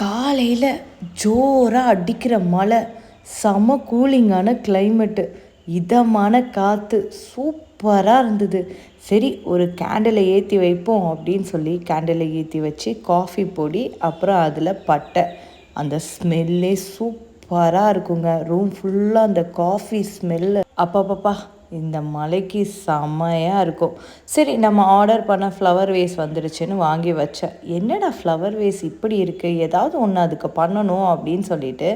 காலையில் ஜோராக அடிக்கிற மழை செம கூலிங்கான கிளைமேட்டு இதமான காற்று சூப்பராக இருந்தது. சரி ஒரு கேண்டலை ஏற்றி வைப்போம் அப்படின்னு சொல்லி கேண்டலை ஏற்றி வச்சு காஃபி பொடி அப்புறம் அதில் பட்டை. அந்த ஸ்மெல்லே சூப்பராக இருக்குங்க. ரூம் ஃபுல்லாக அந்த காஃபி ஸ்மெல்லு அப்பப்பப்பா இந்த மலைக்கு செம்மையாக இருக்கும். சரி நம்ம ஆர்டர் பண்ண ஃப்ளவர் வேஸ் வந்துடுச்சுன்னு வாங்கி வச்சேன் என்னடா ஃப்ளவர் வேஸ் இப்படி இருக்குது ஏதாவது ஒன்று அதுக்கு பண்ணணும் அப்படின்னு சொல்லிட்டு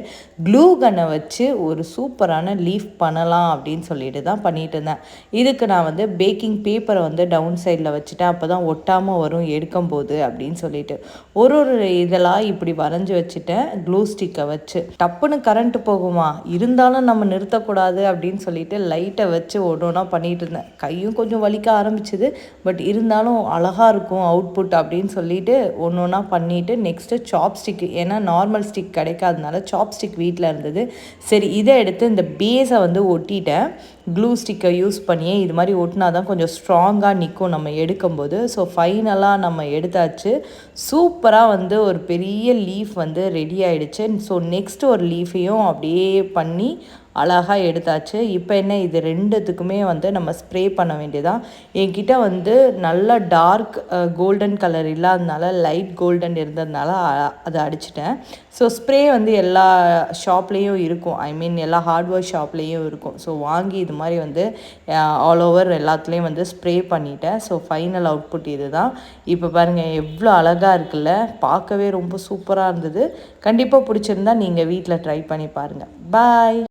க்ளூ கன்னை வச்சு ஒரு சூப்பரான லீஃப் பண்ணலாம் அப்படின்னு சொல்லிட்டு தான் பண்ணிட்டு இருந்தேன். இதுக்கு நான் வந்து பேக்கிங் பேப்பரை வந்து டவுன் சைடில் வச்சுட்டேன். அப்போ தான் ஒட்டாமல் வரும் எடுக்கும் போது அப்படின்னு சொல்லிட்டு. ஒரு ஒரு இதெல்லாம் இப்படி வரைஞ்சி வச்சுட்டேன் க்ளூ ஸ்டிக்கை வச்சு. டப்புன்னு கரண்ட்டு போகுமா? இருந்தாலும் நம்ம நிறுத்தக்கூடாது அப்படின்னு சொல்லிட்டு லைட்டை வச்சு ஒன்று ஒன்றா பண்ணிகிட்டு இருந்தேன். கையும் கொஞ்சம் வலிக்க ஆரம்பிச்சிது. பட் இருந்தாலும் அழகாக இருக்கும் அவுட்புட் அப்படின்னு சொல்லிட்டு ஒன்று ஒன்றா பண்ணிவிட்டு நெக்ஸ்ட்டு சாப்ஸ்டிக் ஏன்னா நார்மல் ஸ்டிக் கிடைக்காதனால சாப்ஸ்டிக் வீட்டில் இருந்தது. சரி இதை எடுத்து இந்த பேஸை வந்து ஒட்டிட்டேன். க்ளூ ஸ்டிக்கை யூஸ் பண்ணியே இது மாதிரி ஒட்டினா தான் கொஞ்சம் ஸ்ட்ராங்காக நிற்கும் நம்ம எடுக்கும்போது. ஸோ ஃபைனலாக நம்ம எடுத்தாச்சு. சூப்பராக வந்து ஒரு பெரிய லீஃப் வந்து ரெடி ஆகிடுச்சு ஸோ நெக்ஸ்ட் ஒரு லீஃபையும் அப்படியே பண்ணி அழகாக எடுத்தாச்சு. இப்போ என்ன இது ரெண்டுத்துக்குமே வந்து நம்ம ஸ்ப்ரே பண்ண வேண்டியதான் என்கிட்ட வந்து நல்ல டார்க் கோல்டன் கலர் இல்லாததுனால லைட் கோல்டன் இருந்ததுனால அதை அடிச்சிட்டேன். ஸோ ஸ்ப்ரே வந்து எல்லா ஷாப்லேயும் இருக்கும். ஐ மீன் எல்லா ஹார்ட்வேர் ஷாப்லேயும் இருக்கும். ஸோ வாங்கி இது மாதிரி வந்து ஆல் ஓவர் எல்லாத்துலேயும் வந்து ஸ்ப்ரே பண்ணிட்டேன். ஸோ ஃபைனல் அவுட்புட் இது தான் இப்போ பாருங்கள் எவ்வளோ அழகாக இருக்குல்ல? பார்க்கவே ரொம்ப சூப்பராக இருந்தது. கண்டிப்பாக பிடிச்சிருந்தா நீங்கள் வீட்டில் ட்ரை பண்ணி பாருங்கள் பாய்